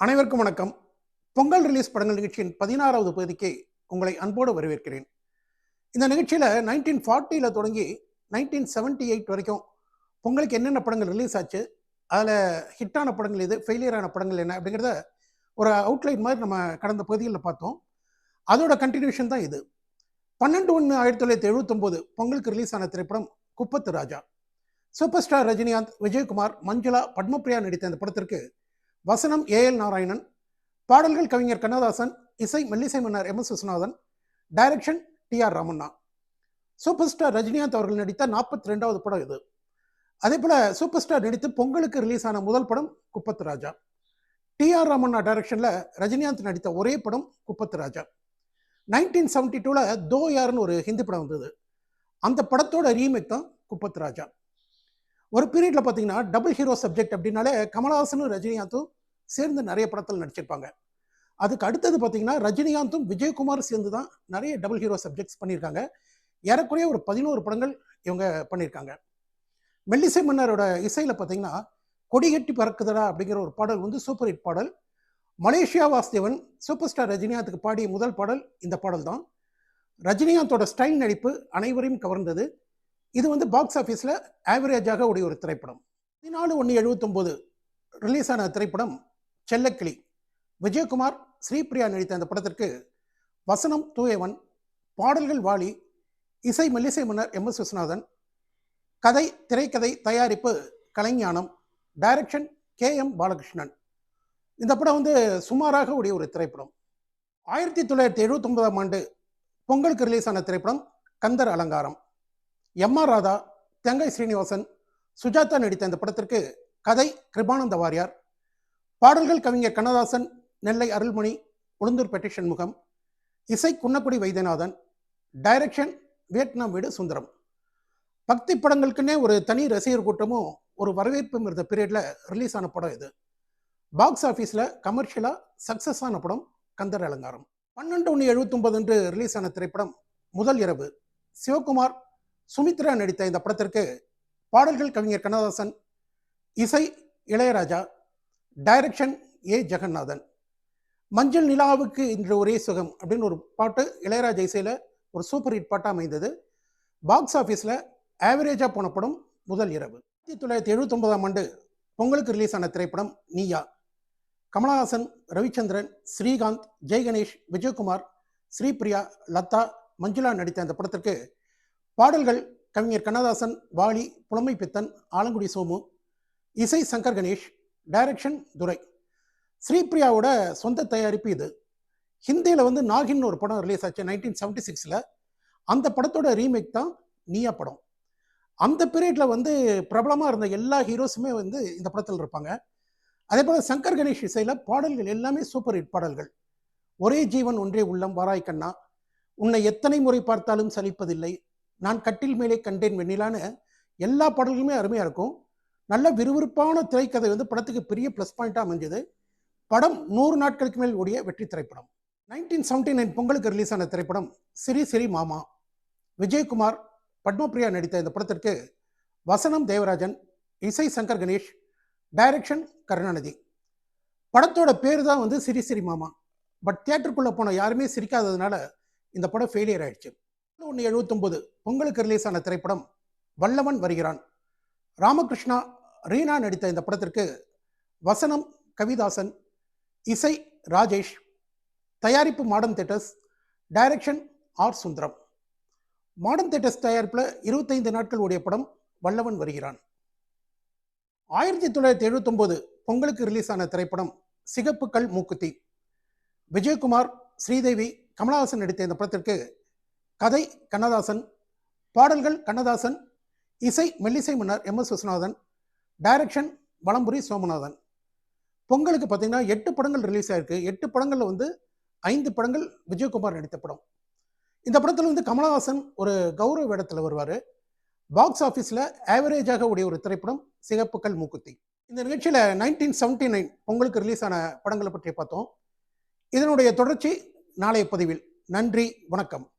அனைவருக்கும் வணக்கம். பொங்கல் ரிலீஸ் படங்கள் நிகழ்ச்சியின் பதினாறாவது பகுதிக்கு உங்களை அன்போடு வரவேற்கிறேன். இந்த நிகழ்ச்சியில் நைன்டீன் ஃபார்ட்டியில் தொடங்கி நைன்டீன் செவன்ட்டி எயிட் வரைக்கும் பொங்கலுக்கு என்னென்ன படங்கள் ரிலீஸ் ஆச்சு அதில் ஹிட்டான படங்கள் எது ஃபெயிலியரான படங்கள் என்ன அப்படிங்கிறத ஒரு அவுட்லைன் மாதிரி நம்ம கடந்த பகுதிகளில் பார்த்தோம். அதோட கண்டினியூஷன் தான் இது. பன்னெண்டு ஒன்று ஆயிரத்தி தொள்ளாயிரத்தி எழுபத்தொம்போது பொங்கலுக்கு ரிலீஸ் ஆன திரைப்படம் குப்பத்து ராஜா. சூப்பர் ஸ்டார் ரஜினிகாந்த் விஜயகுமார் மஞ்சுளா பத்மபிரியா நடித்த அந்த படத்திற்கு வசனம் ஏஎல் நாராயணன் பாடல்கள் கவிஞர் கண்ணதாசன் இசை மெல்லிசை மன்னர் M S Viswanathan direction T R Ramanna. Super star Rajinikanth அவர்கள் நடித்த நாற்பத்தி ரெண்டாவது படம் இது. அதே போல சூப்பர் ஸ்டார் நடித்து பொங்கலுக்கு ரிலீஸ் ஆன முதல் படம் குப்பத்து ராஜா. டி ஆர் ராமண்ணா டைரக்ஷன்ல ரஜினிகாந்த் நடித்த ஒரே படம் குப்பத்து ராஜா. நைன்டீன் செவன்டி டூவில் தோ யாருன்னு ஒரு ஹிந்தி படம் வந்தது. அந்த படத்தோட ரீமேக் தான் குப்பத்து ராஜா. ஒரு பீரியட்ல பார்த்தீங்கன்னா டபுள் ஹீரோ சப்ஜெக்ட் அப்படின்னாலே கமலஹாசனும் ரஜினிகாந்தும் சேர்ந்து நிறைய படத்தில் நடிச்சிருப்பாங்க. அதுக்கு அடுத்தது பார்த்தீங்கன்னா ரஜினிகாந்தும் விஜயகுமார் சேர்ந்து தான் நிறைய டபுள் ஹீரோ சப்ஜெக்ட்ஸ் பண்ணியிருக்காங்க ஏறக்குறைய ஒரு பதினோரு படங்கள் இவங்க பண்ணியிருக்காங்க மெல்லிசை மன்னரோட இசையில் பார்த்தீங்கன்னா கொடிகட்டி பறக்குதடா அப்படிங்கிற ஒரு பாடல் வந்து சூப்பர் ஹிட் பாடல். மலேசியா வாசுதேவன் சூப்பர் ஸ்டார் ரஜினிகாந்துக்கு பாடிய முதல் பாடல் இந்த பாடல் தான் ரஜினிகாந்தோட ஸ்டைல் நடிப்பு அனைவரையும் கவர்ந்தது. இது வந்து பாக்ஸ் ஆஃபீஸில் ஆவரேஜாக உடைய ஒரு திரைப்படம். பதினாலு ஒன்று எழுபத்தொம்போது ரிலீஸ் ஆன திரைப்படம் செல்லக்கிளி. விஜயகுமார் ஸ்ரீபிரியா நடித்த அந்த படத்திற்கு வசனம் தூயவன் பாடல்கள் வாலி இசை மெல்லிசை மன்னர் எம். எஸ். விஸ்வநாதன் கதை திரைக்கதை தயாரிப்பு கலைஞானம் டைரக்ஷன் கே. எம். பாலகிருஷ்ணன். இந்த படம் வந்து சுமாராக உடைய ஒரு திரைப்படம். ஆயிரத்தி தொள்ளாயிரத்தி எழுபத்தொன்பதாம் ஆண்டு பொங்கலுக்கு ரிலீஸ் ஆன திரைப்படம் கந்தர் அலங்காரம். எம். ஆர். ராதா தெங்கை ஸ்ரீனிவாசன் சுஜாதா நடித்த இந்த படத்திற்கு கதை கிருபானந்த வாரியார் பாடல்கள் கவிஞர் கண்ணதாசன் நெல்லை அருள்மணி உளுந்தூர்பேட்டை சண்முகம் இசை குன்னக்குடி வைத்தியநாதன் டைரக்ஷன் வியட்நாம் வீடு சுந்தரம். பக்தி படங்களுக்குன்னே ஒரு தனி ரசிகர் கூட்டமும் ஒரு வரவேற்பும் இருந்த பீரியடில் ரிலீஸ் ஆன படம் இது. பாக்ஸ் ஆஃபீஸில் கமர்ஷியலாக சக்ஸஸ் ஆன படம் கந்தர் அலங்காரம். பன்னெண்டு ஒன்று எழுபத்தொம்பது என்று ரிலீஸ் ஆன திரைப்படம் முதல் இரவு. சிவகுமார் சுமித்ரா நடித்த இந்த படத்திற்கு பாடல்கள் கவிஞர் கண்ணதாசன் இசை இளையராஜா டைரக்ஷன் ஏ ஜெகநாதன் மஞ்சள் நிலாவுக்கு இன்று ஒரே சுகம் அப்படின்னு ஒரு பாட்டு இளையராஜா இசையில் ஒரு சூப்பர் ஹிட் பாட்டாக அமைந்தது. பாக்ஸ் ஆஃபீஸில் ஆவரேஜாக போன படம் முதல் இரவு. ஆயிரத்தி தொள்ளாயிரத்தி எழுபத்தொன்பதாம் ஆண்டு பொங்கலுக்கு ரிலீஸ் ஆன திரைப்படம் நீயா. கமலஹாசன் ரவிச்சந்திரன் ஸ்ரீகாந்த் ஜெய்கணேஷ் விஜயகுமார் ஸ்ரீபிரியா லதா மஞ்சுளா நடித்த அந்த படத்திற்கு பாடல்கள் கவிஞர் கண்ணதாசன் வாலி புலமை பித்தன் ஆலங்குடி சோமு இசை சங்கர் கணேஷ் டைரக்ஷன் துரை ஸ்ரீபிரியாவோட சொந்த தயாரிப்பு இது. ஹிந்தியில் வந்து நாகின் ஒரு படம் ரிலீஸ் ஆச்சு நைன்டீன் செவன்டி சிக்ஸில் அந்த படத்தோட ரீமேக் தான் நீயா படம். அந்த பீரியடில் வந்து பிரபலமாக இருந்த எல்லா ஹீரோஸுமே வந்து இந்த படத்தில் இருப்பாங்க. அதே போல் சங்கர் கணேஷ் இசையில் பாடல்கள் எல்லாமே சூப்பர் ஹிட் பாடல்கள். ஒரே ஜீவன் ஒன்றே உள்ளம் வாராய் கண்ணா. உன்னை எத்தனை முறை பார்த்தாலும் சலிப்பதில்லை. நான் கட்டில் மேலே கண்டேன் வெண்ணிலான்னு எல்லா பாடல்களுமே அருமையாக இருக்கும். நல்ல விறுவிறுப்பான திரைக்கதை வந்து படத்துக்கு பெரிய ப்ளஸ் பாயிண்டாக அமைஞ்சது. படம் நூறு நாட்களுக்கு மேல் ஓடிய வெற்றி திரைப்படம். நைன்டீன் செவன்டி நைன் பொங்கலுக்கு ரிலீஸ் ஆன திரைப்படம் சிரி சிரி மாமா. விஜயகுமார் பத்மபிரியா நடித்த இந்த படத்திற்கு வசனம் தேவராஜன் இசை சங்கர் கணேஷ் டைரக்ஷன் கருணாநிதி. படத்தோட பேர் தான் வந்து சிரி சிரி மாமா. பட் தியேட்டருக்குள்ளே போன யாருமே சிரிக்காததுனால இந்த படம் ஃபெயிலியர் ஆயிடுச்சு. ஒன்று எழுபத்தொம்போது பொங்கலுக்கு ரிலீஸ் ஆன திரைப்படம் வல்லவன் வருகிறான். ராமகிருஷ்ணா ரீனா நடித்த இந்த படத்திற்கு வசனம் கவிதாசன் இசை ராஜேஷ் தயாரிப்பு modern theatres direction R Sundaram. Modern theatres தயாரிப்பில் இருபத்தைந்து நாட்கள் ஓடிய படம் வல்லவன் வருகிறான். ஆயிரத்தி தொள்ளாயிரத்தி எழுபத்தொம்போது பொங்கலுக்கு ரிலீஸ் ஆன திரைப்படம் சிகப்புக்கள் மூக்குத்தி. விஜயகுமார் ஸ்ரீதேவி கமலஹாசன் நடித்த இந்த படத்திற்கு கதை கண்ணதாசன் பாடல்கள் கண்ணதாசன் இசை மெல்லிசை மன்னர் M S Viswanathan direction Valampuri Somanathan. பொங்கலுக்கு பார்த்தீங்கன்னா எட்டு படங்கள் ரிலீஸ் ஆயிருக்கு. எட்டு படங்களில் வந்து ஐந்து படங்கள் விஜயகுமார் நடித்த படம். இந்த படத்தில் வந்து கமலஹாசன் ஒரு கௌரவ வேடத்தில் வருவார். பாக்ஸ் ஆஃபீஸில் ஆவரேஜாக உடைய ஒரு திரைப்படம் சிகப்புக்கள் மூக்குத்தி. இந்த நிகழ்ச்சியில் நைன்டீன் செவன்டி நைன் பொங்கலுக்கு ரிலீஸ் ஆன படங்களை பற்றி பார்த்தோம். இதனுடைய தொடர்ச்சி நாளைய பதிவில். நன்றி வணக்கம்.